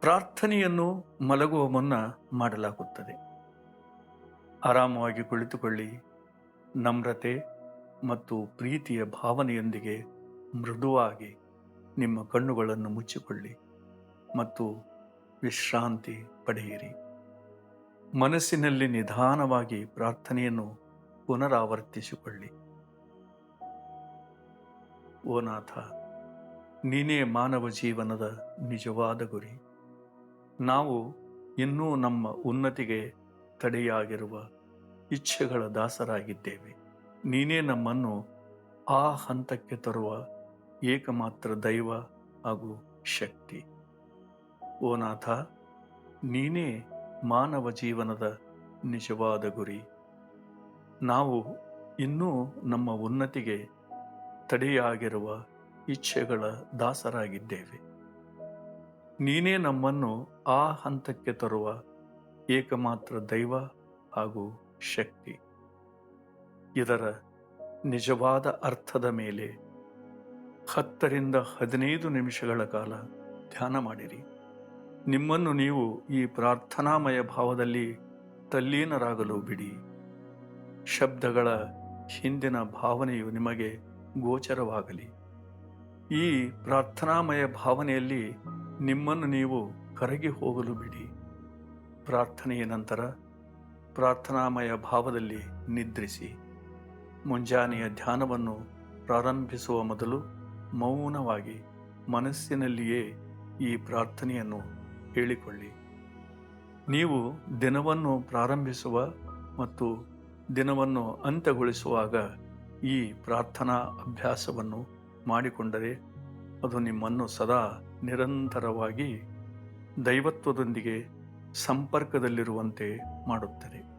ಪ್ರಾರ್ಥನೆಯನ್ನು ಮಲಗುವ ಮುನ್ನ ಮಾಡಲಾಗುತ್ತದೆ. ಆರಾಮವಾಗಿ ಕುಳಿತುಕೊಳ್ಳಿ. ನಮ್ರತೆ ಮತ್ತು ಪ್ರೀತಿಯ ಭಾವನೆಯೊಂದಿಗೆ ಮೃದುವಾಗಿ ನಿಮ್ಮ ಕಣ್ಣುಗಳನ್ನು ಮುಚ್ಚಿಕೊಳ್ಳಿ ಮತ್ತು ವಿಶ್ರಾಂತಿ ಪಡೆಯಿರಿ. ಮನಸ್ಸಿನಲ್ಲಿ ನಿಧಾನವಾಗಿ ಪ್ರಾರ್ಥನೆಯನ್ನು ಪುನರಾವರ್ತಿಸಿಕೊಳ್ಳಿ. ಓ ನಾಥ, ನೀನೇ ಮಾನವ ಜೀವನದ ನಿಜವಾದ ಗುರಿ. ನಾವು ಇನ್ನೂ ನಮ್ಮ ಉನ್ನತಿಗೆ ತಡೆಯಾಗಿರುವ ಇಚ್ಛೆಗಳ ದಾಸರಾಗಿದ್ದೇವೆ. ನೀನೇ ನಮ್ಮನ್ನು ಆ ಹಂತಕ್ಕೆ ತರುವ ಏಕಮಾತ್ರ ದೈವ ಹಾಗೂ ಶಕ್ತಿ. ಓ ನಾಥ, ನೀನೇ ಮಾನವ ಜೀವನದ ನಿಜವಾದ ಗುರಿ. ನಾವು ಇನ್ನೂ ನಮ್ಮ ಉನ್ನತಿಗೆ ತಡೆಯಾಗಿರುವ ಇಚ್ಛೆಗಳ ದಾಸರಾಗಿದ್ದೇವೆ. ನೀನೇ ನಮ್ಮನ್ನು ಆ ಹಂತಕ್ಕೆ ತರುವ ಏಕಮಾತ್ರ ದೈವ ಹಾಗೂ ಶಕ್ತಿ. ಇದರ ನಿಜವಾದ ಅರ್ಥದ ಮೇಲೆ ಹತ್ತರಿಂದ ಹದಿನೈದು ನಿಮಿಷಗಳ ಕಾಲ ಧ್ಯಾನ ಮಾಡಿರಿ. ನಿಮ್ಮನ್ನು ನೀವು ಈ ಪ್ರಾರ್ಥನಾಮಯ ಭಾವದಲ್ಲಿ ತಲ್ಲೀನರಾಗಲು ಬಿಡಿ. ಶಬ್ದಗಳ ಹಿಂದಿನ ಭಾವನೆಯು ನಿಮಗೆ ಗೋಚರವಾಗಲಿ. ಈ ಪ್ರಾರ್ಥನಾಮಯ ಭಾವನೆಯಲ್ಲಿ ನಿಮ್ಮನ್ನು ನೀವು ಕರಗಿ ಹೋಗಲು ಬಿಡಿ. ಪ್ರಾರ್ಥನೆಯ ನಂತರ ಪ್ರಾರ್ಥನಾಮಯ ಭಾವದಲ್ಲಿ ನಿದ್ರಿಸಿ. ಮುಂಜಾನೆಯ ಧ್ಯಾನವನ್ನು ಪ್ರಾರಂಭಿಸುವ ಮೊದಲು ಮೌನವಾಗಿ ಮನಸ್ಸಿನಲ್ಲಿಯೇ ಈ ಪ್ರಾರ್ಥನೆಯನ್ನು ಹೇಳಿಕೊಳ್ಳಿ. ನೀವು ದಿನವನ್ನು ಪ್ರಾರಂಭಿಸುವ ಮತ್ತು ದಿನವನ್ನು ಅಂತ್ಯಗೊಳಿಸುವಾಗ ಈ ಪ್ರಾರ್ಥನಾ ಅಭ್ಯಾಸವನ್ನು ಮಾಡಿಕೊಂಡರೆ ಅದು ನಿಮ್ಮನ್ನು ಸದಾ ನಿರಂತರವಾಗಿ ದೈವತ್ವದೊಂದಿಗೆ ಸಂಪರ್ಕದಲ್ಲಿರುವಂತೆ ಮಾಡುತ್ತದೆ.